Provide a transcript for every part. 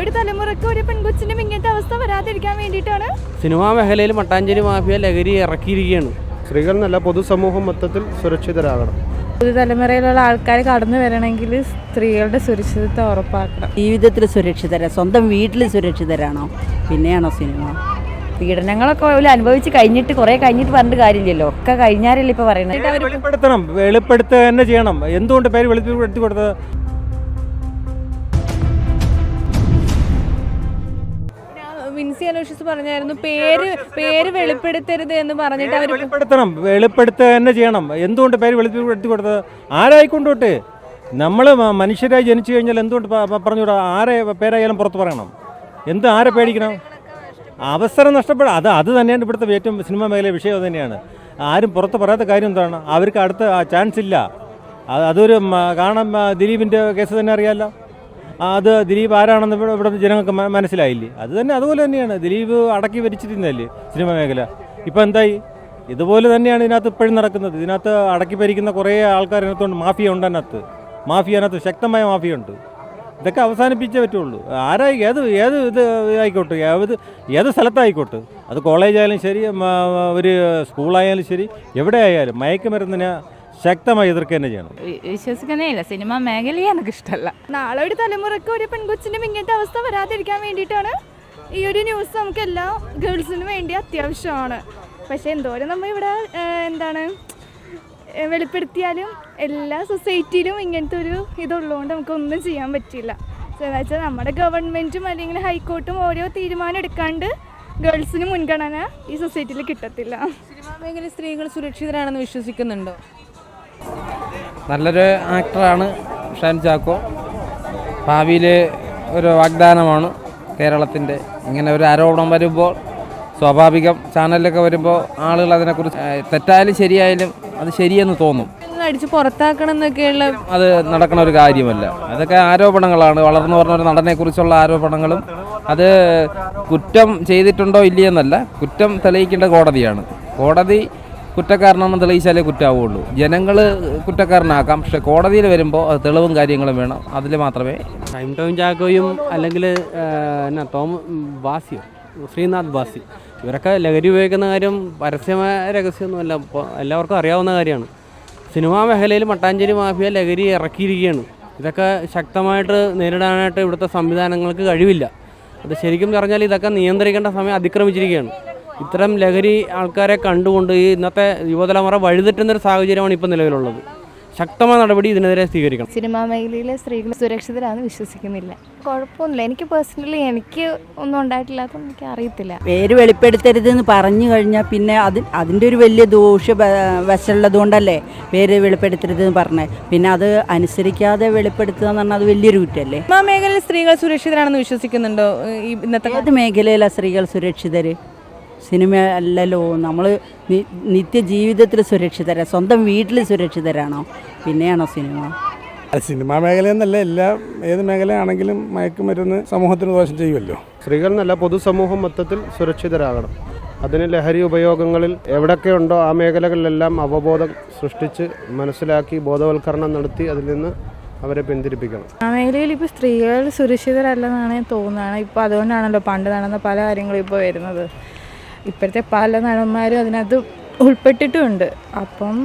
ഒരു തലമുറയ്ക്ക് ഒരു പെൺകൊച്ചിനും ഇങ്ങനത്തെ അവസ്ഥ വരാതിരിക്കാൻ വേണ്ടിയിട്ടാണ്. സിനിമാ മേഖലയിൽ മട്ടാഞ്ചേരി മാഫിയ ലഹരി ഇറക്കിയിരിക്കുകയാണ്. സ്ത്രീകൾ എന്നല്ല പൊതുസമൂഹം മൊത്തത്തിൽ സുരക്ഷിതരാകണം. പുതുതലമുറയിലുള്ള ആൾക്കാർ കടന്നു വരണമെങ്കിൽ സ്ത്രീകളുടെ സുരക്ഷിതത്വം ഉറപ്പാക്കണം. ജീവിതത്തിൽ സുരക്ഷിതരാ. സ്വന്തം വീട്ടിൽ സുരക്ഷിതരാണോ? പിന്നെയാണോ സിനിമ? പീഡനങ്ങളൊക്കെ ഓൽ അനുഭവിച്ച് കഴിഞ്ഞിട്ട് കുറെ കഴിഞ്ഞിട്ട് പറഞ്ഞിട്ട് കാര്യമില്ലല്ലോ. ഒക്കെ കഴിഞ്ഞാലല്ലേ ഇപ്പൊ പറയുന്നത് വെളിപ്പെടുത്തണം. വെളിപ്പെടുത്തുക തന്നെ ചെയ്യണം. എന്തുകൊണ്ട് പേര് വെളിപ്പെടുത്തി കൊടുത്തത്? അലോഷ്യസ് പറഞ്ഞായിരുന്നു പേര് പേര് വെളിപ്പെടുത്തരുത് എന്ന് പറഞ്ഞിട്ട് അവർ വെളിപ്പെടുത്തണം. വെളിപ്പെടുത്തുക തന്നെ ചെയ്യണം. എന്തുകൊണ്ട് പേര് വെളിപ്പെടുത്തി കൊടുത്തത്? ആരായിക്കൊണ്ടോട്ടെ? നമ്മൾ മനുഷ്യരായി ജനിച്ചു കഴിഞ്ഞാൽ എന്തുകൊണ്ട് പറഞ്ഞുകൂടാ? ആരെ പേരായാലും പുറത്ത് പറയണം. എന്ത് ആരെ പേടിക്കണം? അവസരം നഷ്ടപ്പെടുക അത് അത് തന്നെയാണ് ഇവിടുത്തെ ഏറ്റവും സിനിമ മേഖല വിഷയം അത് തന്നെയാണ്. ആരും പുറത്ത് പറയാത്ത കാര്യം എന്താണ്? അവർക്ക് അടുത്ത ചാൻസ് ഇല്ല. അതൊരു കാണാൻ ദിലീപിന്റെ കേസ് തന്നെ അറിയാമല്ലോ അത് ദിലീപ് ആരാണെന്ന് ഇവിടെ ജനങ്ങൾക്ക് മനസ്സിലായില്ലേ? അത് തന്നെ അതുപോലെ തന്നെയാണ്. ദിലീപ് അടക്കി ഭരിച്ചിരുന്നല്ലേ സിനിമ മേഖല. ഇപ്പം എന്തായി? ഇതുപോലെ തന്നെയാണ് ഇതിനകത്ത് ഇപ്പോഴും നടക്കുന്നത്. ഇതിനകത്ത് അടക്കി ഭരിക്കുന്ന കുറേ ആൾക്കാർ ഇതിനകത്തുണ്ട്. മാഫിയ ഉണ്ട് അതിനകത്ത്. മാഫിയ അതിനകത്ത് ശക്തമായ മാഫിയ ഉണ്ട്. ഇതൊക്കെ അവസാനിപ്പിച്ചേ പറ്റുള്ളൂ. ആരായി? ഏത് ഏത് ഇത് ആയിക്കോട്ടെ. ഏത് ഏത് സ്ഥലത്തായിക്കോട്ടെ. അത് കോളേജായാലും ശരി ഒരു സ്കൂളായാലും ശരി എവിടെ ആയാലും മയക്കുമരുന്നിനെ ശക്തമായി എതിർക്കുക തന്നെ ചെയ്യണം. വിശ്വസിക്കുന്നേ ഇല്ല സിനിമ മേഖലയെ എനിക്ക് ഇഷ്ടമല്ല നാളെ ഒരു തലമുറയ്ക്ക് ഒരു പെൺകൊച്ചിനും ഇങ്ങനത്തെ അവസ്ഥ വരാതിരിക്കാൻ വേണ്ടിയിട്ടാണ് ഈ ഒരു ന്യൂസ് നമുക്ക് എല്ലാ ഗേൾസിനും വേണ്ടി അത്യാവശ്യമാണ്. പക്ഷേ എന്തോരം നമ്മൾ ഇവിടെ എന്താണ് വെളിപ്പെടുത്തിയാലും എല്ലാ സൊസൈറ്റിയിലും ഇങ്ങനത്തെ ഒരു ഇതുള്ളതുകൊണ്ട് നമുക്കൊന്നും ചെയ്യാൻ പറ്റില്ല എന്ന് വെച്ചാൽ നമ്മുടെ ഗവൺമെന്റും അല്ലെങ്കിൽ ഹൈക്കോർട്ടും ഓരോ തീരുമാനം എടുക്കാണ്ട് ഗേൾസിന് മുൻഗണന ഈ സൊസൈറ്റിയിൽ കിട്ടത്തില്ല. സിനിമാ മേഖല സ്ത്രീകൾ സുരക്ഷിതരാണെന്ന് വിശ്വസിക്കുന്നുണ്ടോ? നല്ലൊരു ആക്ടറാണ് ഷാൻ ചാക്കോ. ഭാവിയിൽ ഒരു വാഗ്ദാനമാണ് കേരളത്തിന്റെ ഇങ്ങനെ ഒരു ആരോപണം വരുമ്പോൾ സ്വാഭാവികം ചാനലിലൊക്കെ വരുമ്പോൾ ആളുകൾ അതിനെക്കുറിച്ച് തെറ്റായാലും ശരിയായാലും അത് ശരിയെന്ന് തോന്നും. അടിച്ച് പുറത്താക്കണം എന്നൊക്കെയുള്ള അത് നടക്കുന്ന ഒരു കാര്യമല്ല. അതൊക്കെ ആരോപണങ്ങളാണ്. വളർന്നു പറഞ്ഞ ഒരു നടനെക്കുറിച്ചുള്ള ആരോപണങ്ങളും അത് കുറ്റം ചെയ്തിട്ടുണ്ടോ ഇല്ലയെന്നല്ല. കുറ്റം തെളിയിക്കേണ്ട കോടതിയാണ്. കോടതി കുറ്റക്കാരനാണെന്ന് തെളിയിച്ചാലേ കുറ്റാവുള്ളൂ. ജനങ്ങൾ കുറ്റക്കാരനാക്കാം പക്ഷെ കോടതിയിൽ വരുമ്പോൾ അത് തെളിവും കാര്യങ്ങളും വേണം. അതിൽ മാത്രമേ ടൈം ടോം ചാക്കോയും അല്ലെങ്കിൽ എന്നാ തോമ ബാസിയോ ശ്രീനാഥ് ബാസി ഇവരൊക്കെ ലഹരി ഉപയോഗിക്കുന്ന കാര്യം പരസ്യമായ രഹസ്യമൊന്നുമല്ല. എല്ലാവർക്കും അറിയാവുന്ന കാര്യമാണ്. സിനിമാ മേഖലയിൽ മട്ടാഞ്ചേരി മാഫിയ ലഹരി ഇറക്കിയിരിക്കുകയാണ്. ഇതൊക്കെ ശക്തമായിട്ട് നേരിടാനായിട്ട് ഇവിടുത്തെ സംവിധാനങ്ങൾക്ക് കഴിവില്ല. അത് ശരിക്കും പറഞ്ഞാൽ ഇതൊക്കെ നിയന്ത്രിക്കേണ്ട സമയം അതിക്രമിച്ചിരിക്കുകയാണ്. ഇത്തരം ലഹരി ആൾക്കാരെ കണ്ടുകൊണ്ട് ഈ ഇന്നത്തെ യുവതലമുറ വഴിതെറ്റുന്നൊരു സാഹചര്യമാണ് ഇപ്പോൾ നിലവിലുള്ളത്. ശക്തമായ നടപടി ഇതിനെതിരെ സ്വീകരിക്കണം. സിനിമാ മേഖലയിലെ സ്ത്രീകൾ സുരക്ഷിതരാണെന്ന് വിശ്വസിക്കുന്നില്ല. കുഴപ്പമൊന്നുമില്ല. എനിക്ക് പേഴ്സണലി എനിക്ക് ഒന്നും ഉണ്ടായിട്ടില്ലാത്ത എനിക്ക് അറിയത്തില്ല. പേര് വെളിപ്പെടുത്തരുതെന്ന് പറഞ്ഞു കഴിഞ്ഞാൽ പിന്നെ അത് അതിന്റെ ഒരു വലിയ ദോഷ വശമുള്ളത് കൊണ്ടല്ലേ പേര് വെളിപ്പെടുത്തരുതെന്ന് പറഞ്ഞത് പിന്നെ അത് അനുസരിക്കാതെ വെളിപ്പെടുത്തുക എന്ന് പറഞ്ഞാൽ അത് വലിയൊരു കുറ്റല്ലേ സിനിമാ മേഖലയിൽ സ്ത്രീകൾ സുരക്ഷിതരാണെന്ന് വിശ്വസിക്കുന്നുണ്ടോ? ഇന്നത്തെ ഏത് മേഖലയിലാണ് സ്ത്രീകൾ സുരക്ഷിതർ സിനിമ അല്ലല്ലോ. നമ്മൾ നിത്യജീവിതത്തിൽ സുരക്ഷിതരാ. സ്വന്തം വീട്ടിൽ സുരക്ഷിതരാണോ? പിന്നെയാണോ സിനിമ? സിനിമാ മേഖല എന്നല്ല എല്ലാ ഏത് മേഖലയാണെങ്കിലും മയക്കുമരുന്ന് സമൂഹത്തിന് ദോഷം ചെയ്യുമല്ലോ സ്ത്രീകൾ എന്നല്ല പൊതുസമൂഹം മൊത്തത്തിൽ സുരക്ഷിതരാകണം. അതിന് ലഹരി ഉപയോഗങ്ങളിൽ എവിടെയൊക്കെ ഉണ്ടോ ആ മേഖലകളിലെല്ലാം അവബോധം സൃഷ്ടിച്ച് മനസ്സിലാക്കി ബോധവൽക്കരണം നടത്തി അതിൽ നിന്ന് അവരെ പിന്തിരിപ്പിക്കണം. ആ മേഖലയിൽ ഇപ്പോൾ സ്ത്രീകൾ സുരക്ഷിതരല്ലെന്നാണ് തോന്നുന്നത്. ഇപ്പോൾ അതുകൊണ്ടാണല്ലോ പണ്ട് നടന്ന പല കാര്യങ്ങളും ഇപ്പോൾ വരുന്നത്. ഇപ്പോഴത്തെ പല നടന്മാരും അതിനകത്ത് ഉൾപ്പെട്ടിട്ടുമുണ്ട്. അപ്പം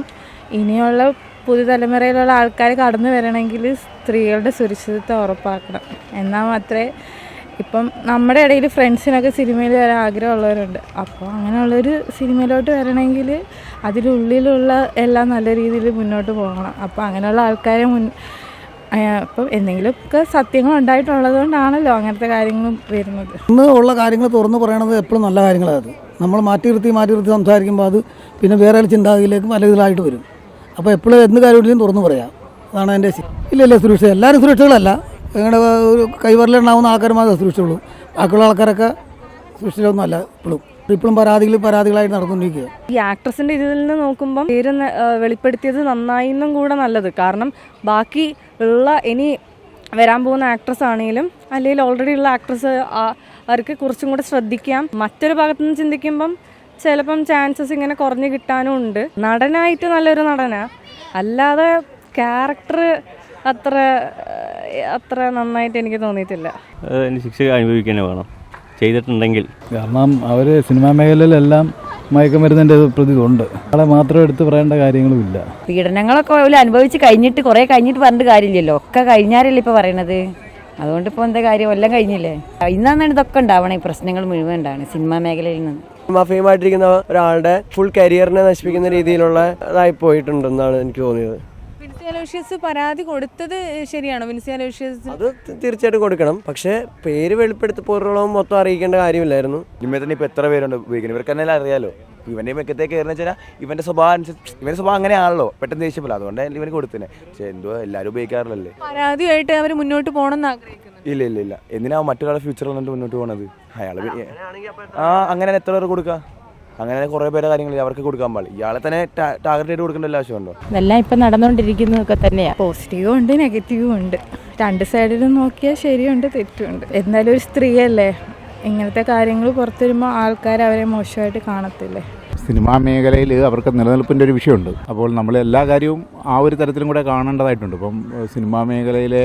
ഇനിയുള്ള പുതുതലമുറയിലുള്ള ആൾക്കാർ കടന്നു വരണമെങ്കിൽ സ്ത്രീകളുടെ സുരക്ഷിതത്വം ഉറപ്പാക്കണം. എന്നാൽ മാത്രമേ ഇപ്പം നമ്മുടെ ഇടയിൽ ഫ്രണ്ട്സിനൊക്കെ സിനിമയിൽ വരാൻ ആഗ്രഹമുള്ളവരുണ്ട്. അപ്പോൾ അങ്ങനെയുള്ളൊരു സിനിമയിലോട്ട് വരണമെങ്കിൽ അതിലുള്ളിലുള്ള എല്ലാം നല്ല രീതിയിൽ മുന്നോട്ട് പോകണം. അപ്പോൾ അങ്ങനെയുള്ള ആൾക്കാരെ മുൻ അപ്പം എന്തെങ്കിലുമൊക്കെ സത്യങ്ങൾ ഉണ്ടായിട്ടുള്ളത് കൊണ്ടാണല്ലോ അങ്ങനത്തെ കാര്യങ്ങളും വരുന്നത്. ഇന്ന് ഉള്ള കാര്യങ്ങൾ തുറന്നു പറയണത് എപ്പോഴും നല്ല കാര്യങ്ങളാണ് നമ്മൾ മാറ്റി നിർത്തി മാറ്റി നിർത്തി സംസാരിക്കുമ്പോൾ അത് പിന്നെ വേറെ ചിന്താഗതിയിലേക്ക് പല ഇതിലായിട്ട് വരും. അപ്പോൾ എപ്പോഴും എന്ത് കാര്യത്തിലും തുറന്നു പറയാം. അതാണ് എന്റെ ഇല്ല ഇല്ല സുരക്ഷ. എല്ലാവരും സുരക്ഷകളല്ല നിങ്ങളുടെ ഒരു കൈവരലുണ്ടാവുന്ന ആൾക്കാർ മാത്രമേ സുരക്ഷയുള്ളൂ ബാക്കിയുള്ള ആൾക്കാരൊക്കെ സുരക്ഷിതരൊന്നും അല്ല ഇപ്പോഴും. ഇപ്പോഴും പരാതികൾ പരാതികളായിട്ട് നടന്നുകൊണ്ടിരിക്കുക ഈ ആക്ട്രസിന്റെ ഇതിൽ നിന്ന് നോക്കുമ്പോൾ പേര് വെളിപ്പെടുത്തിയത് നന്നായി എന്നും കൂടെ നല്ലത്. കാരണം ബാക്കി ഉള്ള ഇനി വരാൻ പോകുന്ന ആക്ട്രസ് ആണെങ്കിലും അല്ലെങ്കിൽ ഓൾറെഡി ഉള്ള ആക്ട്രസ് അവർക്ക് കുറച്ചും കൂടെ ശ്രദ്ധിക്കാം. മറ്റൊരു ഭാഗത്തു നിന്ന് ചിന്തിക്കുമ്പം ചിലപ്പം ചാൻസസ് ഇങ്ങനെ കുറഞ്ഞു കിട്ടാനും ഉണ്ട്. നടനായിട്ട് നല്ലൊരു നടന. അല്ലാതെ ക്യാരക്ടർ അത്ര അത്ര നന്നായിട്ട് എനിക്ക് തോന്നിയിട്ടില്ല. ശിക്ഷ അനുഭവിക്കാനേ വേണം. ചെയ്തിട്ടുണ്ടെങ്കിൽ. കാരണം അവർ സിനിമാ മേഖലയിലെല്ലാം മയക്കുമരുന്നിന്റെ പ്രതി ഉണ്ട് ആളെ മാത്രം എടുത്ത് പറയേണ്ട കാര്യങ്ങളുമില്ല. പീഡനങ്ങളൊക്കെ അനുഭവിച്ച് കഴിഞ്ഞിട്ട് കുറേ കഴിഞ്ഞിട്ട് പറഞ്ഞിട്ട് കാര്യമില്ലല്ലോ. ഒക്കെ കഴിഞ്ഞാരല്ലേ ഇപ്പോൾ പറയണത്? അതുകൊണ്ട് ഇപ്പോൾ എന്താ കാര്യം? എല്ലാം കഴിഞ്ഞില്ലേ? ഇന്നാണ് ഇതൊക്കെ ഉണ്ടാവണം. ഈ പ്രശ്നങ്ങൾ മുഴുവൻ ഉണ്ടാവണം. സിനിമാ മേഖലയിൽ നിന്ന്. മഫയുമായിട്ടിരിക്കുന്ന ഒരാളുടെ ഫുൾ കരിയറിനെ നശിപ്പിക്കുന്ന രീതിയിലുള്ള ഇതായി പോയിട്ടുണ്ടെന്നാണ് എനിക്ക് തോന്നിയത്. പരാതി കൊടുത്തത് ശരിയാണോ? അത് തീർച്ചയായിട്ടും കൊടുക്കണം. പക്ഷേ പേര് വെളിപ്പെടുത്തി പോലുള്ള മൊത്തം അറിയിക്കേണ്ട കാര്യമില്ലായിരുന്നു. ഇനിമേ തന്നെ ഇപ്പോൾ എത്ര പേരുണ്ട്? ഉപയോഗിക്കുന്നത് ഇവർക്ക് തന്നെ അറിയാലോ? ഇവന്റെ മെക്കത്തേക്ക് കയറുന്ന വെച്ചാൽ ഇവന്റെ സ്വഭാവം അനുസരിച്ച് ഇവന്റെ സ്വഭാവം അങ്ങനെയാണല്ലോ. പെട്ടെന്ന് ദേഷ്യപ്പെടില്ല അതുകൊണ്ട് ഇവന് കൊടുത്തിനെ പക്ഷേ എന്തോ എല്ലാവരും ഉപയോഗിക്കാറില്ലല്ലേ? പരാതിയായിട്ട് അവർ മുന്നോട്ട് പോകണമെന്ന് ആഗ്രഹിക്കുന്നു ഇല്ല ഇല്ല ഇല്ല. എന്തിനാ മറ്റൊരാളെ ഫ്യൂച്ചർ വന്നിട്ട് മുന്നോട്ട് പോകണത് അയാൾ ആ അങ്ങനെ എത്ര പേർ കൊടുക്കുക അങ്ങനെ കുറേ പേരെ കാര്യങ്ങൾ അവർക്ക് കൊടുക്കാൻ പാടില്ല. ഇയാളെ തന്നെ ടാർഗറ്റ് ചെയ്ത് കൊടുക്കേണ്ട ആവശ്യമുണ്ടോ? ഇതെല്ലാം ഇപ്പം നടന്നുകൊണ്ടിരിക്കുന്നതൊക്കെ തന്നെയാണ് പോസിറ്റീവും ഉണ്ട് നെഗറ്റീവും ഉണ്ട്. രണ്ട് സൈഡിലും നോക്കിയാൽ ശരിയുണ്ട് തെറ്റുണ്ട്. എന്തായാലും ഒരു സ്ത്രീയല്ലേ? ഇങ്ങനത്തെ കാര്യങ്ങൾ പുറത്തു വരുമ്പോൾ ആൾക്കാർ അവരെ മോശമായിട്ട് കാണത്തില്ലേ? സിനിമാ മേഖലയിൽ അവർക്ക് നിലനിൽപ്പിന്റെ ഒരു വിഷയമുണ്ട്. അപ്പോൾ നമ്മൾ എല്ലാ കാര്യവും ആ ഒരു തരത്തിലും കൂടെ കാണേണ്ടതായിട്ടുണ്ട്. ഇപ്പം സിനിമാ മേഖലയിലെ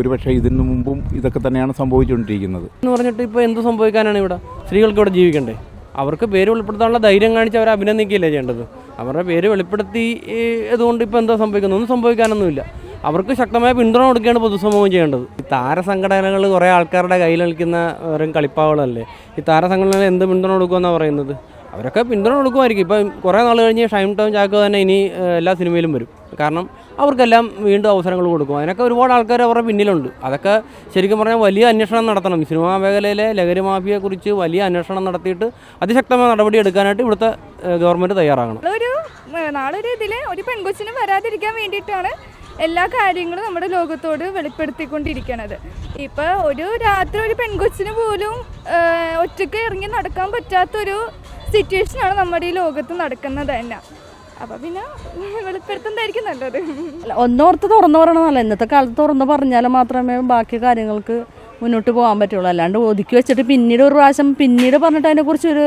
ഒരുപക്ഷെ ഇതിനു മുമ്പും ഇതൊക്കെ തന്നെയാണ് സംഭവിച്ചുകൊണ്ടിരിക്കുന്നത്. എന്ന് പറഞ്ഞിട്ട് ഇപ്പോൾ എന്ത് സംഭവിക്കാനാണ് ഇവിടെ? സ്ത്രീകൾക്ക് ഇവിടെ ജീവിക്കണ്ടേ? അവർക്ക് പേര് വെളിപ്പെടുത്താനുള്ള ധൈര്യം കാണിച്ച് അവരെ അഭിനന്ദിക്കുകയല്ലേ ചെയ്യേണ്ടത്? അവരുടെ പേര് വെളിപ്പെടുത്തി ഇതുകൊണ്ട് അതുകൊണ്ട് ഇപ്പോൾ എന്താ സംഭവിക്കുന്നത്? ഒന്നും സംഭവിക്കാനൊന്നുമില്ല. അവർക്ക് ശക്തമായ പിന്തുണ കൊടുക്കുകയാണ് പൊതുസമൂഹം ചെയ്യേണ്ടത്. ഈ താരസംഘടനകൾ കുറേ ആൾക്കാരുടെ കയ്യിൽ നിൽക്കുന്ന വെറും കളിപ്പാവുകളല്ലേ ഈ താരസംഘടനകൾ എന്ത് പിന്തുണ കൊടുക്കുമെന്നാണ് പറയുന്നത്? അവരൊക്കെ പിന്തുണ കൊടുക്കുമായിരിക്കും. ഇപ്പം കുറേ നാൾ കഴിഞ്ഞ് ഷൈം ടൗൺ ചാക്ക് തന്നെ ഇനി എല്ലാ സിനിമയിലും വരും. കാരണം അവർക്കെല്ലാം വീണ്ടും അവസരങ്ങൾ കൊടുക്കും. അതിനൊക്കെ ഒരുപാട് ആൾക്കാർ അവരുടെ പിന്നിലുണ്ട്. അതൊക്കെ ശരിക്കും പറഞ്ഞാൽ വലിയ അന്വേഷണം നടത്തണം. സിനിമാ മേഖലയിലെ ലഹരി മാഫിയെക്കുറിച്ച് വലിയ അന്വേഷണം നടത്തിയിട്ട് അതിശക്തമായ നടപടി എടുക്കാനായിട്ട് ഇവിടുത്തെ ഗവൺമെന്റ് തയ്യാറാകണം. ഒരു നാളൊരു ഇതിൽ ഒരു പെൺകൊച്ചിനും വരാതിരിക്കാൻ വേണ്ടിയിട്ടാണ് എല്ലാ കാര്യങ്ങളും നമ്മുടെ ലോകത്തോട് വെളിപ്പെടുത്തിക്കൊണ്ടിരിക്കണത്. ഇപ്പൊ ഒരു രാത്രി ഒരു പെൺകൊച്ചിന് പോലും ഒറ്റയ്ക്ക് ഇറങ്ങി നടക്കാൻ പറ്റാത്തൊരു സിറ്റുവേഷനാണ് നമ്മുടെ ഈ ലോകത്ത് നടക്കുന്നത് തന്നെ. അപ്പൊ പിന്നെ വെളിപ്പെടുത്തുന്നതായിരിക്കും നല്ലത്? ഒന്നോർത്ത് തുറന്നു പറയണമെന്നല്ല ഇന്നത്തെ കാലത്ത് തുറന്നു പറഞ്ഞാൽ മാത്രമേ ബാക്കി കാര്യങ്ങൾക്ക് മുന്നോട്ട് പോകാൻ പറ്റുള്ളൂ. അല്ലാണ്ട് ഒതുക്കി വെച്ചിട്ട് പിന്നീട് ഒരു പ്രാവശ്യം പിന്നീട് പറഞ്ഞിട്ട് അതിനെക്കുറിച്ച് ഒരു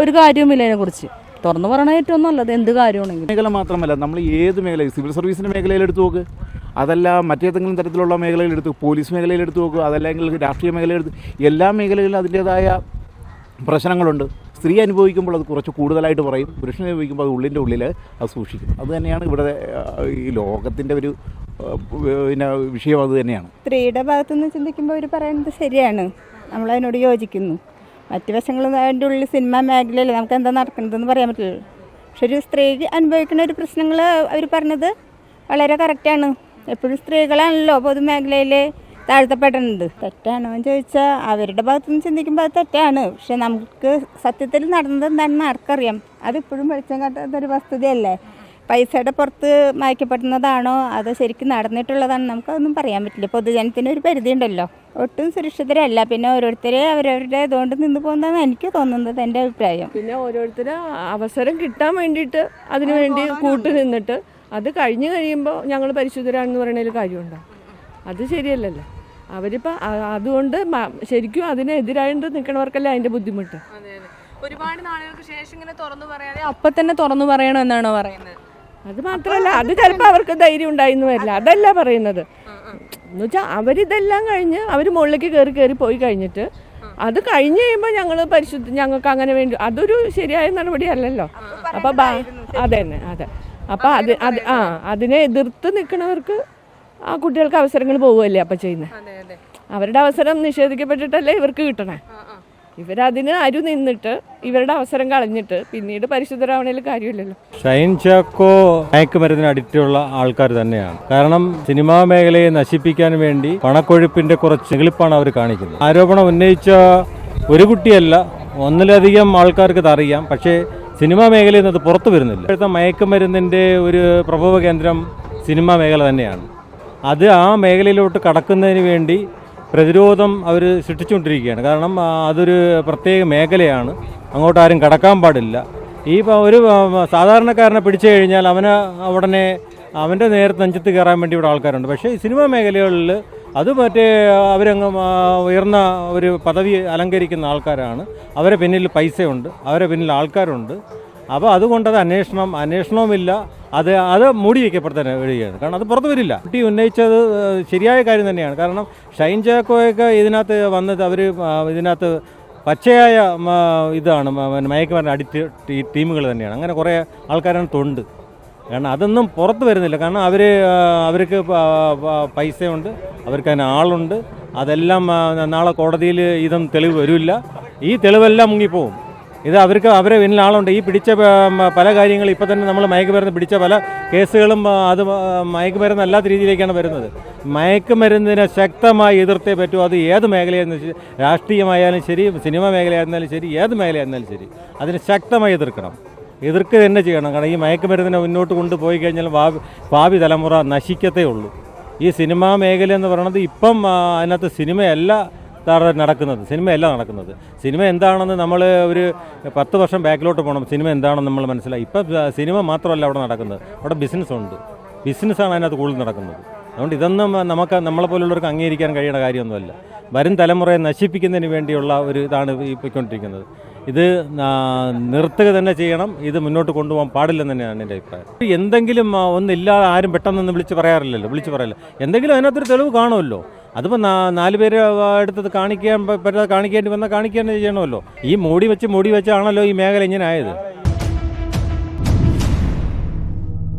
ഒരു കാര്യവുമില്ല അതിനെക്കുറിച്ച്. തുറന്നു പറയണ ഏറ്റവും നല്ലത് എന്ത് കാര്യമാണെങ്കിലും. മേഖല മാത്രമല്ല നമ്മൾ ഏത് മേഖല സിവിൽ സർവീസിന്റെ മേഖലയിൽ എടുത്തു നോക്ക്. അതല്ല മറ്റേതെങ്കിലും തരത്തിലുള്ള മേഖലയിൽ എടുത്ത് പോലീസ് മേഖലയിൽ എടുത്തു നോക്കുക അതല്ലെങ്കിൽ രാഷ്ട്രീയ മേഖലയിൽ എടുത്ത് എല്ലാ മേഖലകളിലും അതിന്റേതായ പ്രശ്നങ്ങളുണ്ട്. സ്ത്രീ അനുഭവിക്കുമ്പോൾ അത് കുറച്ച് കൂടുതലായിട്ട് പറയും. പുരുഷൻ അനുഭവിക്കുമ്പോൾ അത് ഉള്ളിന്റെ ഉള്ളിൽ അത് സൂക്ഷിക്കും. അത് തന്നെയാണ് ഇവിടെ ഈ ലോകത്തിന്റെ ഒരു പിന്നെ വിഷയം അത് തന്നെയാണ്. സ്ത്രീയുടെ ഭാഗത്തുനിന്ന് ചിന്തിക്കുമ്പോൾ അവർ പറയുന്നത് ശരിയാണ്. നമ്മളതിനോട് യോജിക്കുന്നു. മറ്റു വശങ്ങൾ അതിന്റെ ഉള്ളിൽ സിനിമാ മേഖലയിൽ നമുക്ക് എന്താ നടക്കുന്നതെന്ന് പറയാൻ പറ്റില്ല പക്ഷെ ഒരു സ്ത്രീ അനുഭവിക്കുന്ന ഒരു പ്രശ്നങ്ങൾ അവർ പറഞ്ഞത് വളരെ കറക്റ്റാണ് എപ്പോഴും സ്ത്രീകളാണല്ലോ പൊതുമേഖലയിൽ താഴ്ത്തപ്പെടുന്നത് തെറ്റാണോ എന്ന് ചോദിച്ചാൽ അവരുടെ ഭാഗത്തുനിന്ന് ചിന്തിക്കുമ്പോൾ അത് തെറ്റാണ്. പക്ഷെ നമുക്ക് സത്യത്തിൽ നടന്നത് എന്താണെന്ന് ആർക്കറിയാം. അതിപ്പോഴും വെളിച്ചം കാട്ടാത്തൊരു വസ്തുതയല്ലേ? പൈസയുടെ പുറത്ത് മയക്കപ്പെടുന്നതാണോ? അത് ശരിക്കും നടന്നിട്ടുള്ളതാണോ? നമുക്കതൊന്നും പറയാൻ പറ്റില്ല. പൊതുജനത്തിന് ഒരു പരിധി ഉണ്ടല്ലോ ഒട്ടും സുരക്ഷിതരല്ല. പിന്നെ ഓരോരുത്തരെ അവരവരുടെ ഇതുകൊണ്ട് നിന്ന് പോകുന്നതാണ് എനിക്ക് തോന്നുന്നത് എന്റെ അഭിപ്രായം. പിന്നെ ഓരോരുത്തർ അവസരം കിട്ടാൻ വേണ്ടിയിട്ട് അതിനു വേണ്ടി കൂട്ടു നിന്നിട്ട് അത് കഴിഞ്ഞു കഴിയുമ്പോൾ ഞങ്ങൾ പരിശുദ്ധരാണെന്ന് പറയുന്നതിൽ കാര്യമുണ്ടോ? അത് ശരിയല്ലല്ലോ. അവരിപ്പോൾ അതുകൊണ്ട് ശരിക്കും അതിനെതിരായിട്ട് നിൽക്കണവർക്കല്ലേ അതിന്റെ ബുദ്ധിമുട്ട്? ഒരുപാട് നാളുകൾക്ക് ശേഷം ഇങ്ങനെ തുറന്നു പറയാതെ അപ്പൊ തന്നെ തുറന്നു പറയണമെന്നാണോ പറയുന്നത്? അത് മാത്രമല്ല അത് ചിലപ്പോൾ അവർക്ക് ധൈര്യം ഉണ്ടായിരുന്നു വരില്ല. അതല്ല പറയുന്നത്. എന്ന് വെച്ചാൽ അവരിതെല്ലാം കഴിഞ്ഞ് അവർ മുകളിലേക്ക് കയറി കയറി പോയി കഴിഞ്ഞിട്ട് അത് കഴിഞ്ഞ് കഴിയുമ്പോൾ ഞങ്ങൾ പരിശുദ്ധ ഞങ്ങൾക്ക് അങ്ങനെ വേണ്ടി അതൊരു ശരിയായ നടപടി അല്ലല്ലോ. അപ്പൊ അതെ തന്നെ അതെ. അപ്പൊ അത് അത് ആ അതിനെ എതിർത്ത് നിൽക്കുന്നവർക്ക് ആ കുട്ടികൾക്ക് അവസരങ്ങൾ പോവുമല്ലേ അപ്പൊ ചെയ്യുന്നത് അവരുടെ അവസരം നിഷേധിക്കപ്പെട്ടിട്ടല്ലേ ഇവർക്ക് കിട്ടണേ? ഇവരതിന് അരു നിന്നിട്ട് ഇവരുടെ അവസരം കളഞ്ഞിട്ട് പിന്നീട് പരിശുദ്ധരാവണയിൽ കാര്യമില്ലല്ലോ. ഷൈൻ ചാക്കോ മയക്കുമരുന്നിന് അഡിക്റ്റുള്ള ആൾക്കാർ തന്നെയാണ്. കാരണം സിനിമാ മേഖലയെ നശിപ്പിക്കാൻ വേണ്ടി പണക്കൊഴുപ്പിന്റെ കുറച്ച് നെളിപ്പാണ് അവർ കാണിക്കുന്നത്. ആരോപണം ഉന്നയിച്ച ഒരു കുട്ടിയല്ല ഒന്നിലധികം ആൾക്കാർക്ക് ഇത് അറിയാം പക്ഷേ സിനിമാ മേഖലയിൽ നിന്ന് അത് പുറത്തു വരുന്നില്ല. ഇപ്പോഴത്തെ മയക്കുമരുന്നിന്റെ ഒരു പ്രഭവ കേന്ദ്രം സിനിമാ മേഖല തന്നെയാണ്. അത് ആ മേഖലയിലോട്ട് കടക്കുന്നതിന് വേണ്ടി പ്രതിരോധം അവർ സൃഷ്ടിച്ചുകൊണ്ടിരിക്കുകയാണ്. കാരണം അതൊരു പ്രത്യേക മേഖലയാണ്. അങ്ങോട്ട് ആരും കടക്കാൻ പാടില്ല. ഈ ഒരു സാധാരണക്കാരനെ പിടിച്ചു കഴിഞ്ഞാൽ അവന് ഉടനെ അവന്റെ നേരെ നെഞ്ചത്ത് കയറാൻ വേണ്ടി ഇവിടെ ആൾക്കാരുണ്ട്. പക്ഷേ ഈ സിനിമാ മേഖലകളിൽ അത് മറ്റേ അവരങ്ങ് ഉയർന്ന ഒരു പദവി അലങ്കരിക്കുന്ന ആൾക്കാരാണ്. അവരെ പിന്നിൽ പൈസയുണ്ട്. അവരെ പിന്നിൽ ആൾക്കാരുണ്ട്. അപ്പോൾ അതുകൊണ്ട് അത് അന്വേഷണം അന്വേഷണവുമില്ല. അത് അത് മൂടി വയ്ക്കപ്പെടുത്താൻ വരികയാണ്. കാരണം അത് പുറത്ത് വരില്ല. കുട്ടി ഉന്നയിച്ചത് ശരിയായ കാര്യം തന്നെയാണ്. കാരണം ഷൈൻ ചാക്കോയൊക്കെ ഇതിനകത്ത് വന്നത് അവർ ഇതിനകത്ത് പച്ചയായ ഇതാണ്. മയക്കുമരുന്ന് അഡിക്റ്റ് ടീമുകൾ തന്നെയാണ്. അങ്ങനെ കുറേ ആൾക്കാരാണ് തൊണ്ട് കാരണം അതൊന്നും പുറത്ത് വരുന്നില്ല. കാരണം അവർ അവർക്ക് പൈസയുണ്ട്. അവർക്ക് അതിന് ആളുണ്ട്. അതെല്ലാം നാളെ കോടതിയിൽ ഇതും തെളിവ് വരില്ല. ഈ തെളിവെല്ലാം മുങ്ങിപ്പോവും. ഇത് അവർക്ക് അവരെ പിന്നിൽ ആളുണ്ട്. ഈ പിടിച്ച പല കാര്യങ്ങളും ഇപ്പം തന്നെ നമ്മൾ മയക്കുമരുന്ന് പിടിച്ച പല കേസുകളും അത് മയക്കുമരുന്ന് അല്ലാത്ത രീതിയിലേക്കാണ് വരുന്നത്. മയക്കുമരുന്നിനെ ശക്തമായി എതിർത്തേ പറ്റൂ. അത് ഏത് മേഖലയായിരുന്നാലും ശരി രാഷ്ട്രീയമായാലും ശരി സിനിമ മേഖലയായിരുന്നാലും ശരി ഏത് മേഖലയായിരുന്നാലും ശരി അതിനെ ശക്തമായി എതിർക്കണം. എതിർക്ക് തന്നെ ചെയ്യണം. കാരണം ഈ മയക്കുമരുന്നിനെ മുന്നോട്ട് കൊണ്ടുപോയി കഴിഞ്ഞാൽ ഭാവി ഭാവി തലമുറ നശിക്കത്തേ ഉള്ളൂ. ഈ സിനിമാ മേഖല എന്ന് പറയുന്നത് ഇപ്പം അതിനകത്ത് സിനിമയല്ല താഴെ നടക്കുന്നത്. സിനിമയല്ല നടക്കുന്നത്. സിനിമ എന്താണെന്ന് നമ്മൾ ഒരു പത്ത് വർഷം ബാക്കിലോട്ട് പോകണം സിനിമ എന്താണെന്ന് നമ്മൾ മനസ്സിലായി. ഇപ്പം സിനിമ മാത്രമല്ല അവിടെ നടക്കുന്നത്. അവിടെ ബിസിനസ് ഉണ്ട് ബിസിനസ്സാണ് അതിനകത്ത് കൂടുതൽ നടക്കുന്നത്. അതുകൊണ്ട് ഇതൊന്നും നമുക്ക് നമ്മളെ പോലുള്ളവർക്ക് അംഗീകരിക്കാൻ കഴിയുന്ന കാര്യമൊന്നുമല്ല. വരും തലമുറയെ നശിപ്പിക്കുന്നതിന് വേണ്ടിയുള്ള ഒരു ഇതാണ് ഈ പോയിക്കൊണ്ടിരിക്കുന്നത്. ഇത് നിർത്തുക തന്നെ ചെയ്യണം. ഇത് മുന്നോട്ട് കൊണ്ടുപോകാൻ പാടില്ലെന്ന് തന്നെയാണ് എന്റെ അഭിപ്രായം. എന്തെങ്കിലും ഒന്നില്ലാതെ ആരും പെട്ടെന്നൊന്നും വിളിച്ച് പറയാറില്ലല്ലോ. വിളിച്ച് പറയില്ല. എന്തെങ്കിലും അതിനകത്തൊരു തെളിവ് കാണുമല്ലോ. അതിപ്പോൾ നാല് പേര് എടുത്തത് കാണിക്കാൻ പറ്റാതെ കാണിക്കേണ്ടി വന്നാൽ കാണിക്കാൻ ചെയ്യണമല്ലോ. ഈ മൂടി വെച്ച് മൂടി വെച്ചാണല്ലോ ഈ മേഖല ഇങ്ങനെ ആയത്